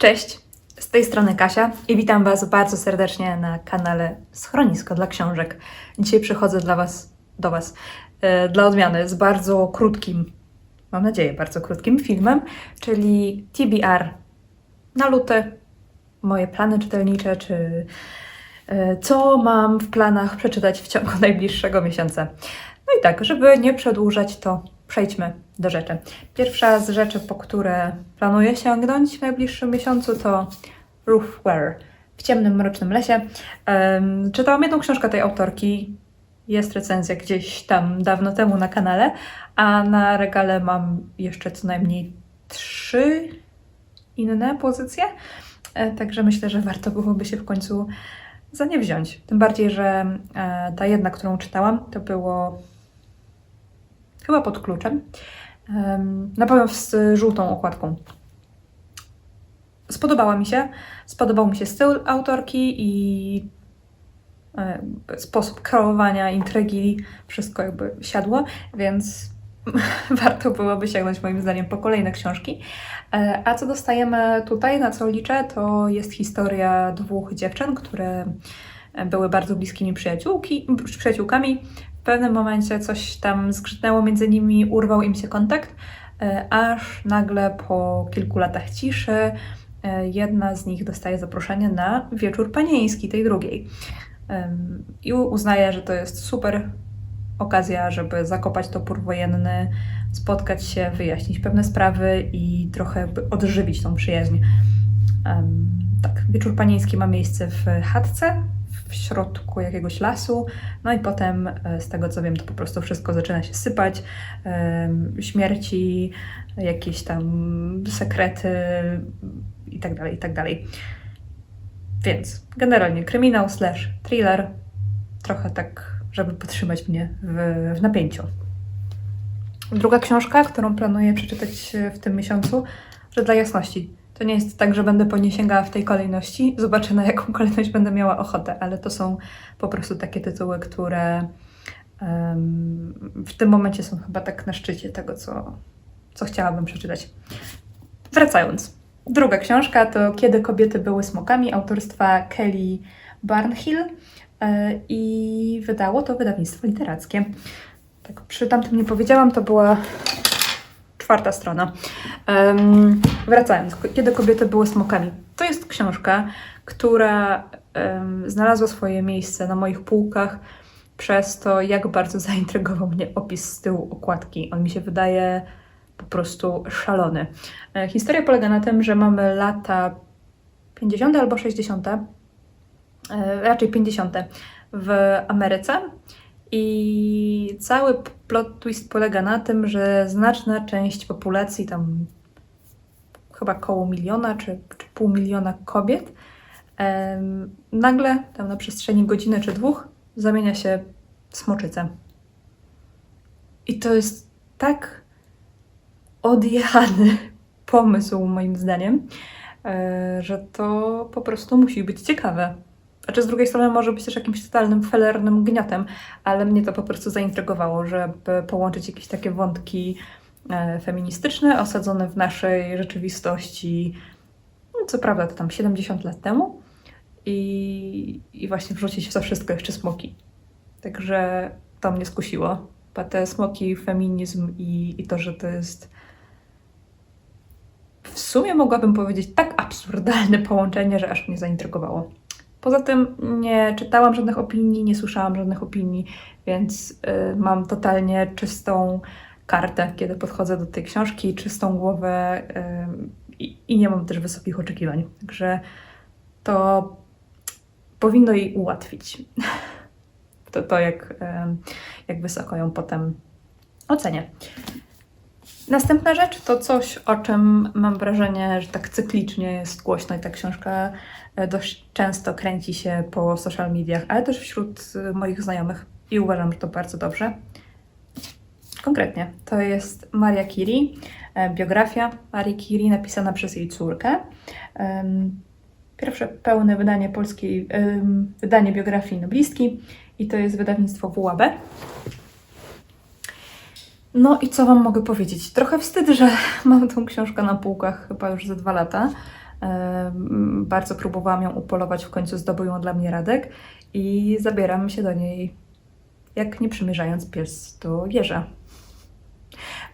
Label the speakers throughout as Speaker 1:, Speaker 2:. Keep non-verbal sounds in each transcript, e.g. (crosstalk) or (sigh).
Speaker 1: Cześć, z tej strony Kasia i witam Was bardzo serdecznie na kanale Schronisko dla Książek. Dzisiaj przychodzę dla Was, do Was e, dla odmiany z bardzo krótkim, mam nadzieję, bardzo krótkim filmem, czyli TBR na luty, moje plany czytelnicze, czy e, co mam w planach przeczytać w ciągu (laughs) najbliższego miesiąca. No i tak, żeby nie przedłużać, to przejdźmy do rzeczy. Pierwsza z rzeczy, po które planuję sięgnąć w najbliższym miesiącu, to Roofware w ciemnym, mrocznym lesie. Um, czytałam jedną książkę tej autorki. Jest recenzja gdzieś tam dawno temu na kanale, a na regale mam jeszcze co najmniej trzy inne pozycje. E, Także myślę, że warto byłoby się w końcu za nie wziąć. Tym bardziej, że e, ta jedna, którą czytałam, to było chyba pod kluczem. Em, Na pewno z żółtą okładką. Spodobała mi się. Spodobał mi się styl autorki i e, sposób kreowania intrygi. Wszystko jakby siadło, więc (laughs) warto byłoby sięgnąć moim zdaniem po kolejne książki. E, A co dostajemy tutaj, na co liczę, to jest historia dwóch dziewczyn, które były bardzo bliskimi przyjaciółki, przyjaciółkami. W pewnym momencie coś tam zgrzytnęło między nimi, urwał im się kontakt, e, aż nagle po kilku latach ciszy e, jedna z nich dostaje zaproszenie na wieczór panieński tej drugiej. I uznaje, że to jest super okazja, żeby zakopać topór wojenny, spotkać się, wyjaśnić pewne sprawy i trochę odżywić tą przyjaźń. Em, tak, wieczór panieński ma miejsce w chatce, w środku jakiegoś lasu, no i potem, e, z tego co wiem, to po prostu wszystko zaczyna się sypać. Śmierci, jakieś tam sekrety i tak dalej, i tak. Więc generalnie kryminał slash thriller, trochę tak, żeby podtrzymać mnie w, w napięciu. Druga książka, którą planuję przeczytać w tym miesiącu, że dla jasności, to nie jest tak, że będę po nie sięgała w tej kolejności. Zobaczę, na jaką kolejność będę miała ochotę, ale to są po prostu takie tytuły, które em, w tym momencie są chyba tak na szczycie tego, co, co chciałabym przeczytać. Wracając. Druga książka to Kiedy kobiety były smokami autorstwa Kelly Barnhill e, i wydało to wydawnictwo literackie. Tak, przy tamtym nie powiedziałam, to była czwarta strona. Em, wracając, kiedy kobiety były smokami. To jest książka, która em, znalazła swoje miejsce na moich półkach przez to, jak bardzo (laughs) zaintrygował mnie opis z tyłu okładki. On mi się wydaje po prostu szalony. E, Historia polega na tym, że mamy lata 50. albo 60., e, raczej 50. w Ameryce. I cały plot twist polega na tym, że znaczna część populacji, tam chyba koło miliona czy, czy pół miliona kobiet, em, nagle tam na przestrzeni godziny czy dwóch zamienia się w smoczycę. I to jest tak odjechany pomysł, moim zdaniem, e, że to po prostu musi być ciekawe. Znaczy, z drugiej strony może być też jakimś totalnym felernym gniotem, ale mnie to po prostu zaintrygowało, żeby połączyć jakieś takie wątki e, feministyczne, osadzone w naszej rzeczywistości, no, co prawda to tam 70 lat temu, i, i właśnie wrzucić w to wszystko jeszcze smoki. Także to mnie skusiło. Bo te smoki, feminizm i, i to, że to jest w sumie mogłabym powiedzieć tak absurdalne połączenie, że aż mnie zaintrygowało. Poza tym nie czytałam żadnych opinii, nie słyszałam żadnych opinii, więc y, mam totalnie czystą kartę, kiedy podchodzę do tej książki, czystą głowę y, i, nie mam też wysokich oczekiwań. Także to powinno jej ułatwić. (laughs) To, to jak, em, jak wysoko ją potem ocenię. Następna rzecz to coś, o czym mam wrażenie, że tak cyklicznie jest głośno i ta książka dość często kręci się po social mediach, ale też wśród e, moich znajomych i uważam, że to bardzo dobrze. Konkretnie, to jest Maria Curie, e, biografia Marii Curie napisana przez jej córkę. Pierwsze pełne wydanie polskiej, wydanie biografii noblistki i to jest wydawnictwo WAB. No i co Wam mogę powiedzieć? Trochę wstyd, że (laughs) mam tą książkę na półkach chyba już za dwa lata, Bardzo próbowałam ją upolować, w końcu zdobył ją dla mnie Radek i zabieram się do niej, jak nie przymierzając pies do jeża.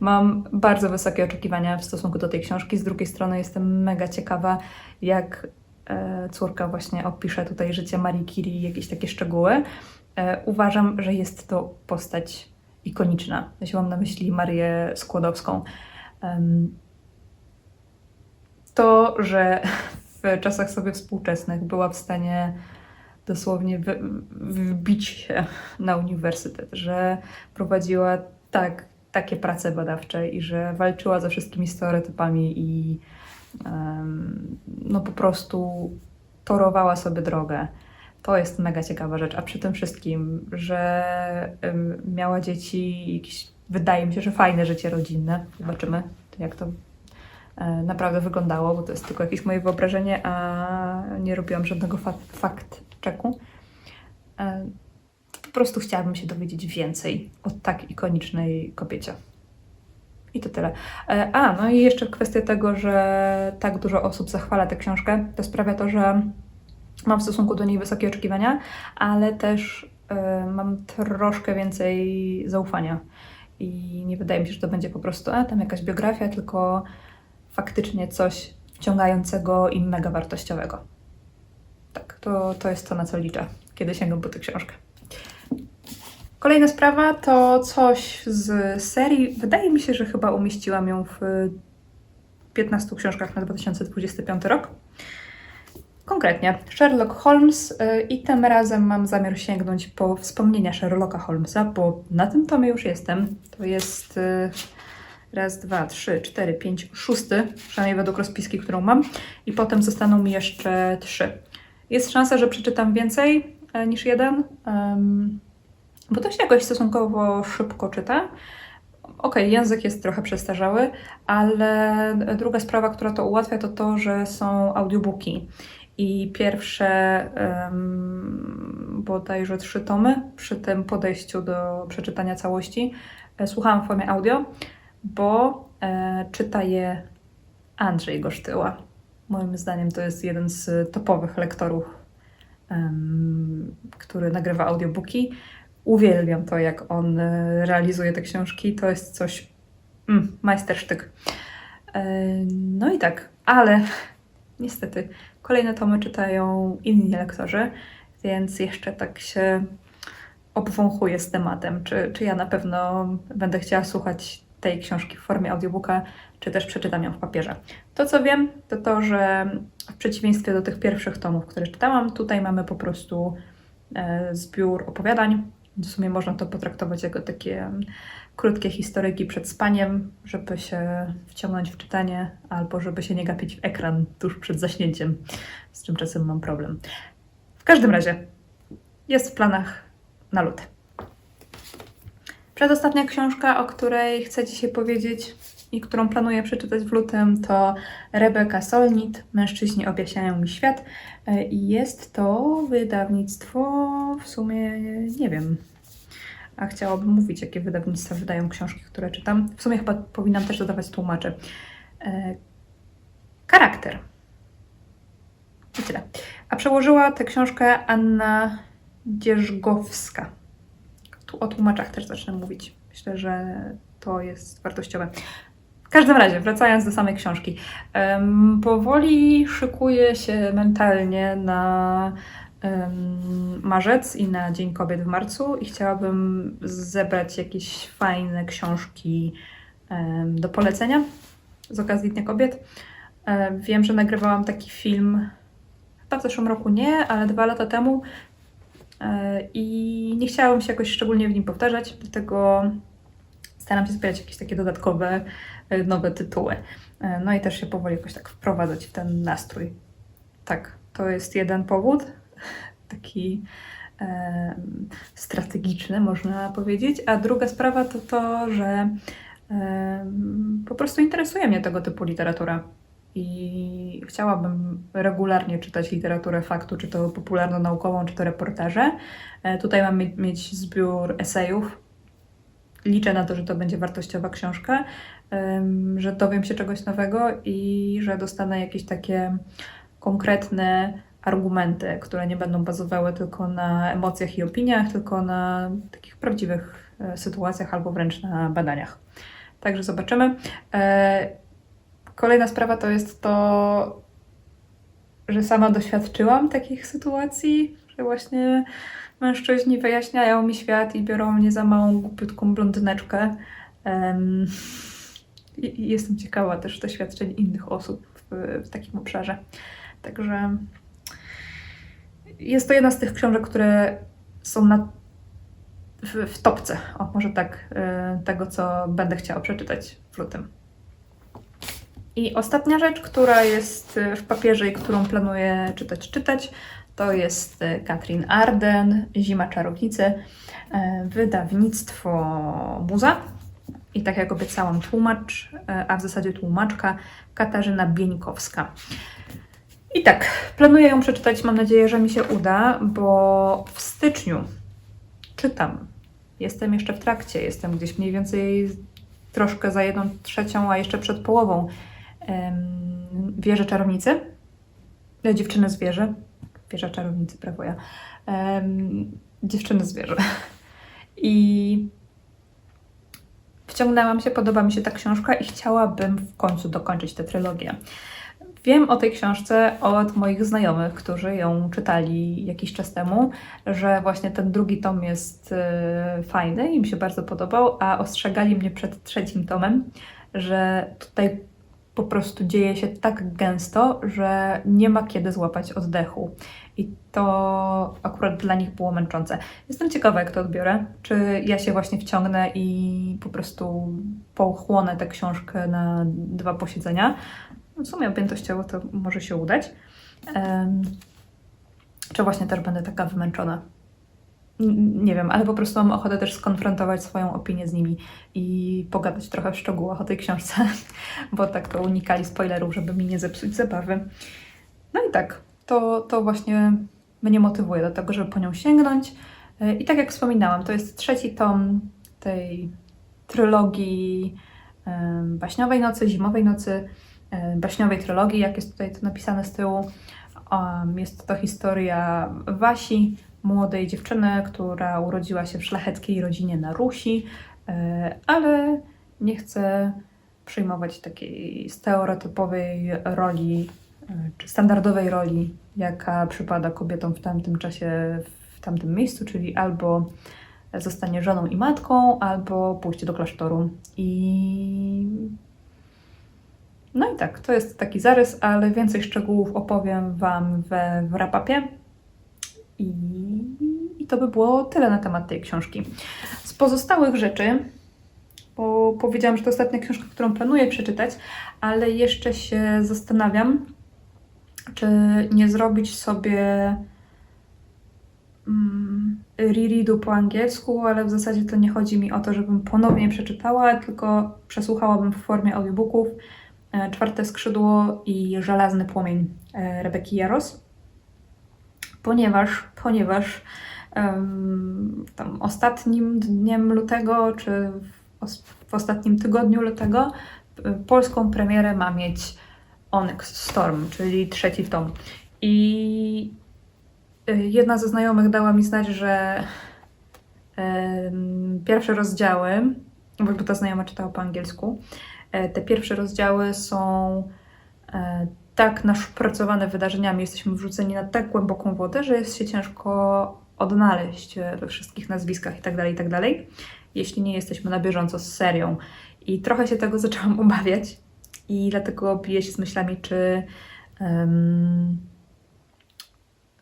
Speaker 1: Mam bardzo wysokie oczekiwania w stosunku do tej książki. Z drugiej strony jestem mega ciekawa, jak e, córka właśnie opisze tutaj życie Marii Curie, jakieś takie szczegóły. E, uważam, że jest to postać ikoniczna. Jeśli mam na myśli Marię Skłodowską. To, że w czasach sobie współczesnych była w stanie dosłownie wbić się na uniwersytet, że prowadziła tak, takie prace badawcze i że walczyła ze wszystkimi stereotypami i em, no po prostu torowała sobie drogę. To jest mega ciekawa rzecz, a przy tym wszystkim, że em, miała dzieci, jakieś, wydaje mi się, że fajne życie rodzinne. Zobaczymy, jak to naprawdę wyglądało, bo to jest tylko jakieś moje wyobrażenie, a nie robiłam żadnego fa- fakt checku. E, Po prostu chciałabym się dowiedzieć więcej o tak ikonicznej kobiecie. I to tyle. E, A, no i jeszcze kwestia tego, że tak dużo osób zachwala tę książkę, to sprawia to, że mam w stosunku do niej wysokie oczekiwania, ale też e, mam troszkę więcej zaufania. I nie wydaje mi się, że to będzie po prostu a, tam jakaś biografia, tylko faktycznie coś wciągającego i mega wartościowego. Tak, to, to jest to, na co liczę, kiedy sięgam po tę książkę. Kolejna sprawa to coś z serii. Wydaje mi się, że chyba umieściłam ją w 15 książkach na 2025 rok. Konkretnie Sherlock Holmes y, i tym razem mam zamiar sięgnąć po wspomnienia Sherlocka Holmesa, bo na tym tomie już jestem. To jest y, raz, dwa, trzy, cztery, pięć, szósty, przynajmniej według rozpiski, którą mam. I potem zostaną mi jeszcze trzy. Jest szansa, że przeczytam więcej e, niż jeden, em, bo to się jakoś stosunkowo szybko czyta. Okej, język jest trochę przestarzały, ale druga sprawa, która to ułatwia, to to, że są audiobooki. I pierwsze um, bodajże trzy tomy przy tym podejściu do przeczytania całości e, słuchałam w formie audio, bo e, czyta je Andrzej Gosztyła. Moim zdaniem to jest jeden z topowych lektorów, em, który nagrywa audiobooki. Uwielbiam to, jak on e, realizuje te książki. To jest coś mm, majstersztyk. E, No i tak, ale (laughs) niestety kolejne tomy czytają inni lektorzy, więc jeszcze tak się obwąchuję z tematem, czy, czy ja na pewno będę chciała słuchać tej książki w formie audiobooka, czy też przeczytam ją w papierze. To, co wiem, to to, że w przeciwieństwie do tych pierwszych tomów, które czytałam, tutaj mamy po prostu e, zbiór opowiadań. W sumie można to potraktować jako takie mm, krótkie historyki przed spaniem, żeby się wciągnąć w czytanie, albo żeby się nie gapić w ekran tuż przed zaśnięciem, z czym czasem mam problem. W każdym razie jest w planach na luty. Przedostatnia książka, o której chcę dzisiaj powiedzieć i którą planuję przeczytać w lutym, to Rebeka Solnit, Mężczyźni objaśniają mi świat. I jest to wydawnictwo, w sumie nie wiem, a chciałabym mówić, jakie wydawnictwa wydają książki, które czytam. W sumie chyba powinnam też dodawać tłumaczy. E, charakter. I tyle. A przełożyła tę książkę Anna Dzierżgowska. O tłumaczach też zacznę mówić. Myślę, że to jest wartościowe. W każdym razie, wracając do samej książki. Em, powoli szykuję się mentalnie na em, marzec i na Dzień Kobiet w marcu i chciałabym zebrać jakieś fajne książki em, do polecenia z okazji Dnia Kobiet. E, Wiem, że nagrywałam taki film w zeszłym roku nie, ale dwa lata temu i nie chciałam się jakoś szczególnie w nim powtarzać, dlatego staram się zbierać jakieś takie dodatkowe, e, nowe tytuły. E, No i też się powoli jakoś tak wprowadzać w ten nastrój. Tak, to jest jeden powód, (laughs) taki em, strategiczny, można powiedzieć. A druga sprawa to to, że em, po prostu interesuje mnie tego typu literatura. I chciałabym regularnie czytać literaturę faktu, czy to popularno-naukową, czy to reportaże. E, Tutaj mam mie- mieć zbiór esejów. Liczę na to, że to będzie wartościowa książka. że dowiem się czegoś nowego i że dostanę jakieś takie konkretne argumenty, które nie będą bazowały tylko na emocjach i opiniach, tylko na takich prawdziwych e, sytuacjach albo wręcz na badaniach. Także zobaczymy. Kolejna sprawa to jest to, że sama doświadczyłam takich sytuacji, że właśnie mężczyźni wyjaśniają mi świat i biorą mnie za małą, głupiutką blondyneczkę. I i jestem ciekawa też doświadczeń innych osób w, w takim obszarze. Także jest to jedna z tych książek, które są na, w, w topce, o może tak, y, tego co będę chciała przeczytać w lutym. I ostatnia rzecz, która jest y, w papierze i którą planuję czytać, czytać, to jest y, Katrin Arden, Zima Czarownicy, y, wydawnictwo Muza. I tak jak obiecałam, tłumacz, a w zasadzie tłumaczka Katarzyna Bieńkowska. I tak, planuję ją przeczytać, mam nadzieję, że mi się uda, bo w styczniu czytam. Jestem jeszcze w trakcie, jestem gdzieś mniej więcej troszkę za jedną trzecią, a jeszcze przed połową em, Wieży Czarownicy. E, Dziewczyny zwierzę. Wieża Czarownicy, prawo ja. Dziewczyny zwierzę. I wciągnęłam się, podoba mi się ta książka i chciałabym w końcu dokończyć tę trylogię. Wiem o tej książce od moich znajomych, którzy ją czytali jakiś czas temu, że właśnie ten drugi tom jest e, fajny, im się bardzo podobał, a ostrzegali mnie przed trzecim tomem, że tutaj po prostu dzieje się tak gęsto, że nie ma kiedy złapać oddechu. I to akurat dla nich było męczące. Jestem ciekawa, jak to odbiorę. Czy ja się właśnie wciągnę i po prostu pochłonę tę książkę na dwa posiedzenia. No, w sumie objętościowo to może się udać. Em, czy właśnie też będę taka wymęczona. Nie wiem, ale po prostu mam ochotę też skonfrontować swoją opinię z nimi i pogadać trochę w szczegółach o tej książce, (laughs) bo tak to unikali spoilerów, żeby mi nie zepsuć zabawy. No i tak, to, to właśnie mnie motywuje do tego, żeby po nią sięgnąć. Yy, I tak jak wspominałam, to jest trzeci tom tej trylogii Baśniowej Nocy, Zimowej Nocy, em, Baśniowej Trylogii, jak jest tutaj to napisane z tyłu. Jest to historia Wasi, młodej dziewczyny, która urodziła się w szlacheckiej rodzinie na Rusi, e, ale nie chce przyjmować takiej stereotypowej roli, e, czy standardowej roli, jaka przypada kobietom w tamtym czasie, w tamtym miejscu, czyli albo zostanie żoną i matką, albo pójście do klasztoru. I no i tak, to jest taki zarys, ale więcej szczegółów opowiem Wam we, w rapapie. I, I to by było tyle na temat tej książki. Z pozostałych rzeczy, bo powiedziałam, że to ostatnia książka, którą planuję przeczytać, ale jeszcze się zastanawiam, czy nie zrobić sobie mm, rereadu po angielsku, ale w zasadzie to nie chodzi mi o to, żebym ponownie przeczytała, tylko przesłuchałabym w formie audiobooków e, Czwarte Skrzydło i Żelazny Płomień e, Rebeki Jaros ponieważ, ponieważ em, tam ostatnim dniem lutego, czy w, w ostatnim tygodniu lutego, p- polską premierę ma mieć Onyx Storm, czyli trzeci tom. I y, jedna ze znajomych dała mi znać, że pierwsze rozdziały, bo ta znajoma czytała po angielsku, e, te pierwsze rozdziały są e, tak naszpracowane wydarzeniami, jesteśmy wrzuceni na tak głęboką wodę, że jest się ciężko odnaleźć e, we wszystkich nazwiskach itd., itd., jeśli nie jesteśmy na bieżąco z serią. I trochę się tego (laughs) zaczęłam obawiać i dlatego biję się z myślami, czy, em,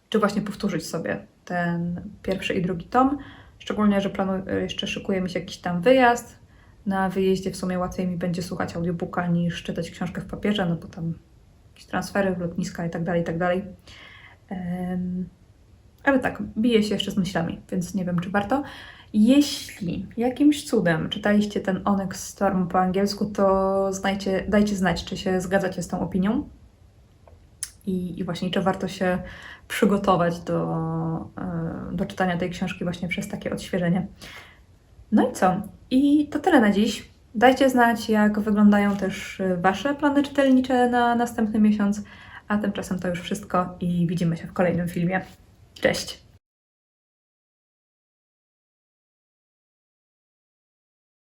Speaker 1: czy właśnie powtórzyć sobie ten pierwszy i drugi tom. Szczególnie, że planu, jeszcze szykuje mi się jakiś tam wyjazd. Na wyjeździe w sumie łatwiej mi będzie słuchać audiobooka niż czytać książkę w papierze, no bo tam jakieś transfery w lotniska i tak dalej, i tak Ale tak, biję się jeszcze z myślami, więc nie wiem, czy warto. Jeśli jakimś cudem czytaliście ten Onyx Storm po angielsku, to znajcie, dajcie znać, czy się zgadzacie z tą opinią. I, I właśnie, czy warto się przygotować do, e, do czytania tej książki właśnie przez takie odświeżenie. No i co? I to tyle na dziś. Dajcie znać, jak wyglądają też y, Wasze plany czytelnicze na następny miesiąc. A tymczasem to już wszystko i widzimy się w kolejnym filmie. Cześć!